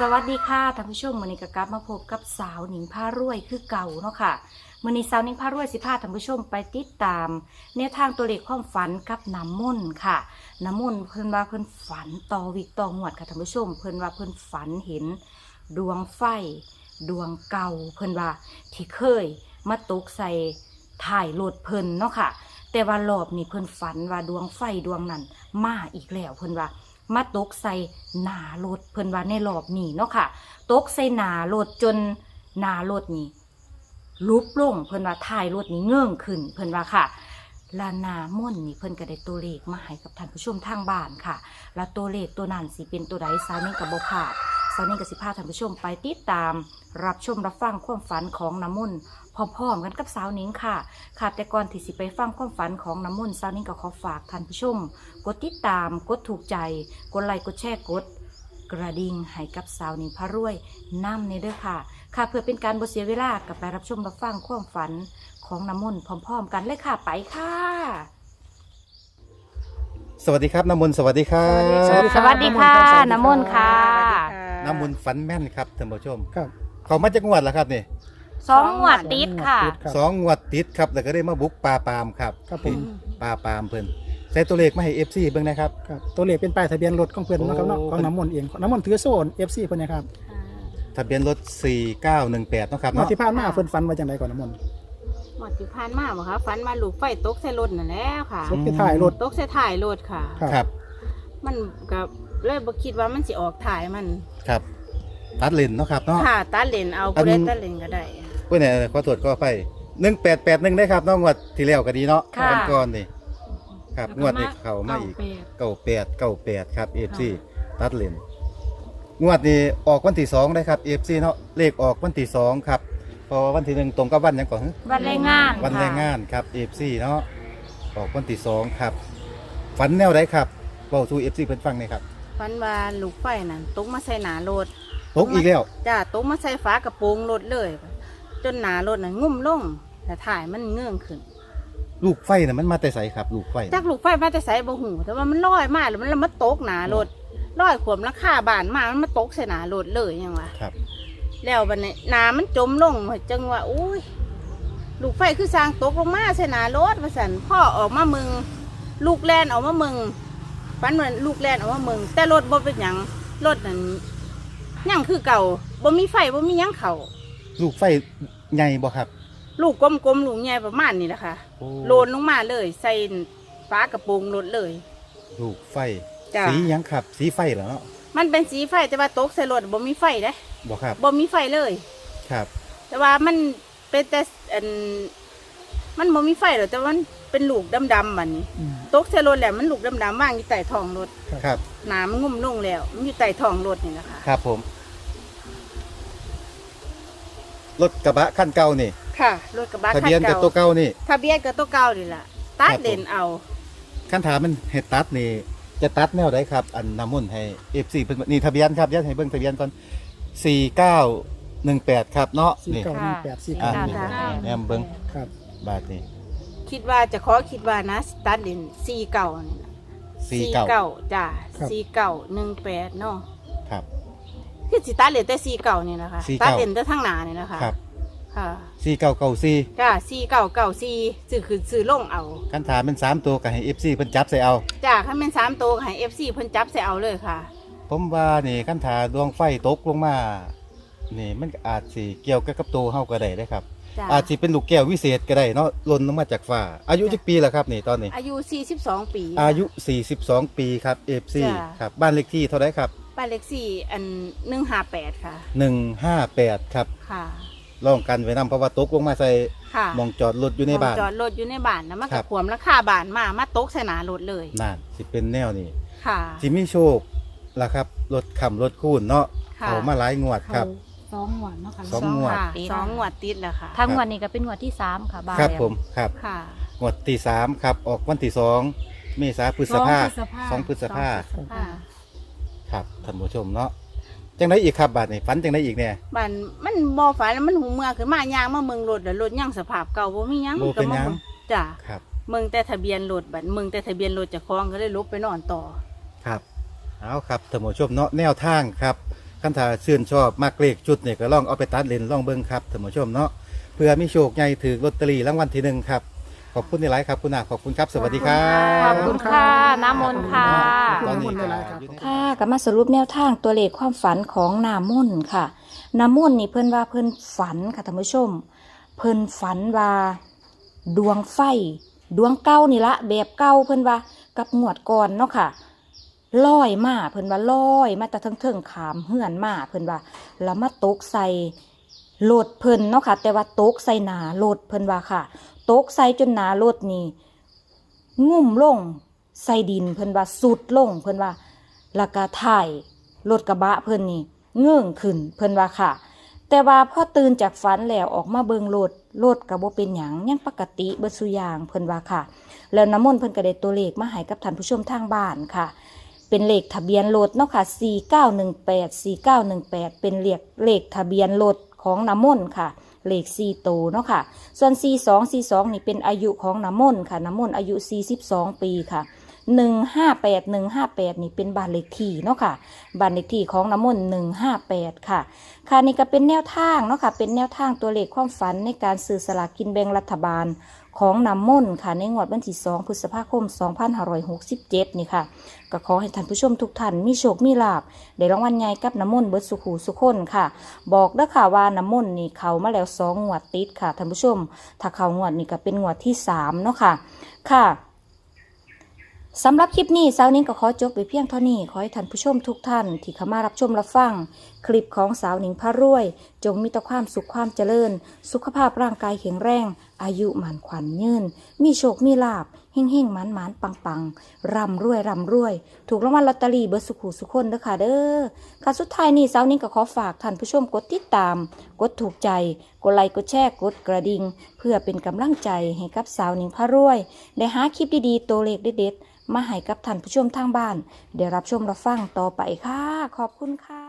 สวัสดีค่ะท่านผู้ชมมือนี้ก็กลับมาพบกับสาวหนิงผ้ารวยคือเก่าเนาะค่ะมือนี้สาวหนิงผ้ารวยสิพาท่านผู้ชมไปติดตามแนวทางตัวเลขความฝันกับน้ำมนต์ค่ะน้ำมนต์เพิ่นว่าเพิ่นฝันต่อวิกต่อหวดค่ะท่านผู้ชม เพิ่นว่าเพิ่นฝันเห็น ดวงไฟ ดวงเก่า เพิ่นว่าที่เคยมาตกใส่ถ่ายรถเพิ่นเนาะค่ะ แต่ว่ารอบนี้เพิ่นฝันว่าดวงไฟดวงนั้นมาอีกแล้วเพิ่นว่า มาตกใส่หนารถเพิ่นว่าในรอบนี้เนาะค่ะ ตกใส่หนารถจนหนารถนี่ลุบลงเพิ่นว่าท้ายรถนี่เงื่องขึ้น เพิ่นว่าค่ะลานาม่นนี่เพิ่นก็ได้ตัวเลขมาให้กับท่านผู้ชมทางบ้านค่ะ และตัวเลขตัวนั้นสิเป็นตัวใดสาวนี่กับบ่พลาด สาวนี่กับสิพาท่านผู้ชมไปติดตาม รับชมรับฟังความฝันของน้ำมนต์พร้อมๆกันกับสาวนิ้งค่ะค่ะแต่ก่อนที่สิไปฟังความฝันของน้ำมนต์สาวนิ้งก็ขอฝากท่านผู้ชม กดติดตามกดถูกใจ กดไลค์กดแชร์กดกระดิ่งให้กับสาวนิงพระรวยนำในเด้อค่ะ ค่ะเพื่อเป็นการบ่เสียเวลากับไปรับชมรับฟังความฝันของน้ำมนต์พร้อม ๆ กันเลยค่ะไปค่ะสวัสดีครับน้ำมนต์สวัสดีครับ สวัสดีสวัสดีค่ะน้ำมนต์ค่ะ น้ำมนต์ฝันแม่นครับท่านผู้ชม ครับเขามาจากงวดแล้วครับนี่สองหวัดติดค่ะครับสองงวดติดครับแล้วก็ได้มาบุกปลาปามครับครับผมปลาปามเพิ่นใส่ตัวเลขมาให้เอฟซีเบิ่งนะครับ ครับตัวเลขเป็นป้ายทะเบียนรถของเพื่อนโอ้นะครับเนาะของน้ำมนต์เองน้ำมนต์ถือโซน FC เพิ่นนะครับทะเบียนรถ 4918เนาะครับมาเนาะที่ผ่านมาเพิ่นฝันว่าจังไดก่อนน้ำมนต์หมดที่ผ่านมาบ่คะฝันมาลูกไฟตกใส่รถนั่นแหละค่ะรถที่ถ่ายรถ ตกใส่ถ่ายรถค่ะ ครับ ครับ มันก็ เลยบ่คิดว่ามันสิออกถ่ายมันครับ ตัดเลนเนาะครับเนาะ ค่ะตัดเลนเอาอัน ผู้ใดตัดเลนก็ได้เว้ยเนี่ยขอตรวจก็ไป1881ได้ครับเน้องงวดที่แล้วก็ดีเนาะค่ะ วันก่อนนี่ครับงวดนี้เข้ามาอีกเก้าแปดเก้าแปดเก้าแปดครับเอฟซีตัดเลนงวดนี้ออกวันที่สองได้ครับเอฟซีเนาะเลขออกวันที่สองครับเพอวันที่หนึ่งตรงกับวันหยังก่อนฮะวันแรงงานวันแรงงานครับเอฟซีเนาะออกวันที่สองครับ ฝันแนวไหนครับบอกสู่เอฟซีเพิ่นฟังหน่อยครับ ฝันว่าลูกไฟนั่นตกมาใส่หน้ารถตกอีกแล้วจ้าตกมาใส่ฝากระโปรงรถเลย จนหน้ารถน่ะงุ่มลงแต่ถ่ายมันเงื่องขึ้น ลูกไฟน่ะมันมาแต่ใสครับ ลูกไฟจากลูกไฟมาแต่ไสบ่หูแต่ว่ามันลอยมาแล้วมันแล้วมาตกหน้ารถลอยขวมราคาบานมามันมาตกใส่หน้ารถเลยยังวะครับ แล้วบัดนี้น้ำมันจมลงจังว่าอุ้ยลูกไฟคือสร้างตกลงมาใส่หนารถว่าสันพ่อออกมามึง ลูกแลนออกมามึง ฟันเหมือนลูกแลนออกมามึงแต่รถบ่เป็นหยังรถนั่นยังคือเก่าบ่มีไฟบ่มีหยังเขาลูกไฟใหญ่บ่ครับ ลูกกลมๆลูกใหญ่ประมาณนี้แหละค่ะโอ้โลนลงมาเลย ใส่ฟ้ากระโปรงรถเลยลูกไฟ จ้ะสีหยังครับ สีไฟเหรอเนาะมันเป็นสีไฟแต่ว่าตกใส่รถบ่มีไฟเด้บ่ครับบ่มีไฟเลย ครับ แต่ว่ามันเป็นแต่อันมันบ่มีไฟหรอกแต่ว่ามัน เป็นลูกดำๆมันนี่อืม ตกใส่รถแหละมันลูกดำๆว่างอยู่ใต้ท้องรถครับ หนามันงุ่มลงแล้ว มันอยู่ใต้ท้องรถนี่แหละค่ะ ครับผม รถกระบะคันเก่านี่ค่ะรถกระบะทะคันเบียนกับเก่าตัวเก่านี่ ทะเบียนกับตัวเก่านี่แหละตัดครับผม เลนเอาคันถามมันเฮดตัดนี่ จะตัดแนวใดครับ อันนำมุ่นให้ F4 เพิ่นนี่ทะเบียนครับยัดให้เบิ่งทะเบียนก่อน4918ครับเนาะสี่นี่เก้าหนึ่งแปดสี่อ่าเก้านี่ค่ะแนมเบิ่งครับ บาทนี่ คิดว่าจะขอคิดว่านะตัดเลนสี่เก่านี่ล่ะ49เก่าจ้าสี่เก่าหนึ่งแปดเนาะครับ คือสิตัดเลนแต่สี่เก่านี่แหละค่ะสี่ตัดเก้าเลนแต่ทั้งหนานี่แหละค่ะครับค่ะ4994จ้าสี่เก่าเก่าสี่สื่อคือสื่อลงเอาคันถามเป็นสามตัวก็ให้ FC เพิ่นจับใส่เอาจ้าถ้าเป็นสามตัวก็ให้เอฟซีเพิ่นจับใส่เอาเลยค่ะ ผมว่านี่คันถาดวงไฟตกลงมา นี่มันก็อาจสิเกี่ยวกับกับตัวเฮาก็ได้เด้ครับ จ้าอาจสิเป็นลูกแก้ววิเศษก็ได้เนาะหล่นลงมาจากฟ้า อายุจักปีแล้วครับนี่ตอนนี้ อายุ 42 ปี อายุ 42 ปีครับ FC จ้ะ ครับบ้านเลขที่เท่าไหรครับ บ้านเลขที่อัน158ค่ะ 158 ครับค่ะ ลองกันไว้นำเพราะว่าตกลงมาใส่ค่ะหมองจอดรถอยู่ในบ้าน จอดรถอยู่ในบ้านนะมันครัก็บ ขวมราคาบ้านมามาตกใส่หนารถเลย นั่นสิเป็นแนวนี้ค่ะ สิมีโชคล่ะครับรถขำรถคูนเนาะค่ะ เขามาหลายงวดครับ สองหวนเนาะค่ะสองงวด ค่ะติดสองงวดติดแล้วค่ะ ทางวันนี้ก็เป็นงวดที่สามค่ะบายครับผมครับค่ะ งวดที่สามครับออกวันที่สองเมษาพฤษภาสองพฤษภาสองพฤษภาค่ะครับท่านผู้ชมเนาะจังไดอีกครับบาดนี้ฝันจังไดอีกเนี่ยบ้านมันบ่ฝันแล้วมันหูเมื่อขึ้นมายางมาเมืองรถแล้วรถยังสภาพเก่าบ่มีหยังบ่เป็นหยัง ก็มาบิ่จ้ะครับเมืองแต่ทะเบียนรถบัดเมืองแต่ทะเบียนรถเจะคล้าของก็เลยลบไปนอนต่อ ครับเอาครับท่านผู้ชมเนาะแนวทางครับ คันถ้าชื่นชอบมากเลขจุดเนี่ยก็ลองเอาไปตัดเลนลองเบิ่งครับท่านผู้ชมเนาะเพื่อมีโชคใหญ่ถือลอตเตอรี่รางวัลที่หนึ่งครับขอบคุณในไลฟ์ครับคุณอาขอบคุณครับ สวัสดีครัขบอบคุณค่ะน้ำมนต์ค่ะขอบคุณหลายๆครับค่ะก็มาสรุปแนวทางตัวเลขความฝันของนามนต์ค่ะนามนต์นี่เพิ่นว่าเพิ่นฝันค่ะท่านผู้ชม เพิ่นฝันว่าดวงไฟ ดวงเก้านี่ละแบบเก้าเพิ่นว่ากับงวดก่อนเนาะค่ะ ลอยมาเพิ่นว่าลอยมาแต่เทิงๆขามเหือนมาเพิ่นว่าแล้วมาตกใส่โลดเพิ่นเนาะค่ะ แต่ว่าตกใส่หนาโลดเพิ่นว่าค่ะตกใส่จนหนาโลดนี่งุ่มลงใส่ดินเพิ่นว่าสุดลงเพิ่นว่าแล้วก็ถ่ายรถกระบะเพิ่นนี่เงื่องขึ้นเพิ่นว่าค่ะ แต่ว่าพอตื่นจากฝันแล้วออกมาเบิงรถรถก็บ่เป็นหยังยังปกติเบิดสุยางเพิ่นว่าค่ะ แล้วน้ำมนต์เพิ่นก็ได้ตัวเลขมาให้กับท่านผู้ชมทางบ้านค่ะ เป็นเลขทะเบียนรถเนาะค่ะ4918 4918 เป็นเลขเลขทะเบียนรถของน้ำมนต์ค่ะ เลข4โตวเนาะค่ะ ส่วน 42 42 นี่เป็นอายุของน้ำมนต์ค่ะน้ำมนต์อายุ 42 ปีค่ะ 158 158นี่เป็นบ้านเลขที่เนาะค่ะบ้านเลขที่ของน้ำมนต์158ค่ะ ค่ะนี่ก็เป็นแนวทางเนาะค่ะ เป็นแนวทางตัวเลขความฝันในการซื้อสลากกินแบ่งรัฐบาลของน้ำมนต์ค่ะ ในงวดวันที่2พฤษภาคม 2567 นี่ค่ะ ก็ขอให้ท่านผู้ชมทุกท่านมีโชค มีลาบได้รางวัลใหญ่กับน้ำมนต์เบิดสุขูสุขคนค่ะ บอกเด้อค่ะว่าน้ำมนต์นี่เขามาแล้วสองงวดติดค่ะท่านผู้ชม ถ้าเขางวดนี่ก็เป็นงวดที่สามเนาะค่ะ ค่ะ สำหรับคลิปนี้สาวนิ้งก็ขอจบไปเพียงเท่านี้ ขอให้ท่านผู้ชมทุกท่าน ที่เข้ามารับชมรับฟัง คลิปของสาวหนิงพระรวย จงมีแต่ความสุขความเจริญ สุขภาพร่างกายแข็งแรง อายุหมันขวัญยืน มีโชคมีลาบเฮ่งเฮงๆมันมันปังปังร่ำรวยร่ำรวย ถูกรางวัลลอตเตอรี่เบอร์สุขุสุขคนเด้อค่ะเด้อค่ะสุดท้ายนี้สาวนิ้งก็ขอฝากท่านผู้ชมกดติดตาม กดถูกใจ กดไลค์กดแชร์กดกระดิ่งเพื่อเป็นกำลังใจให้กับสาวหนิงพระรวย ได้หาคลิปดีๆตัวเลขเด็ดๆมาให้กับท่านผู้ชมทางบ้าน ได้รับชมรับฟังต่อไปค่ะ ขอบคุณค่ะ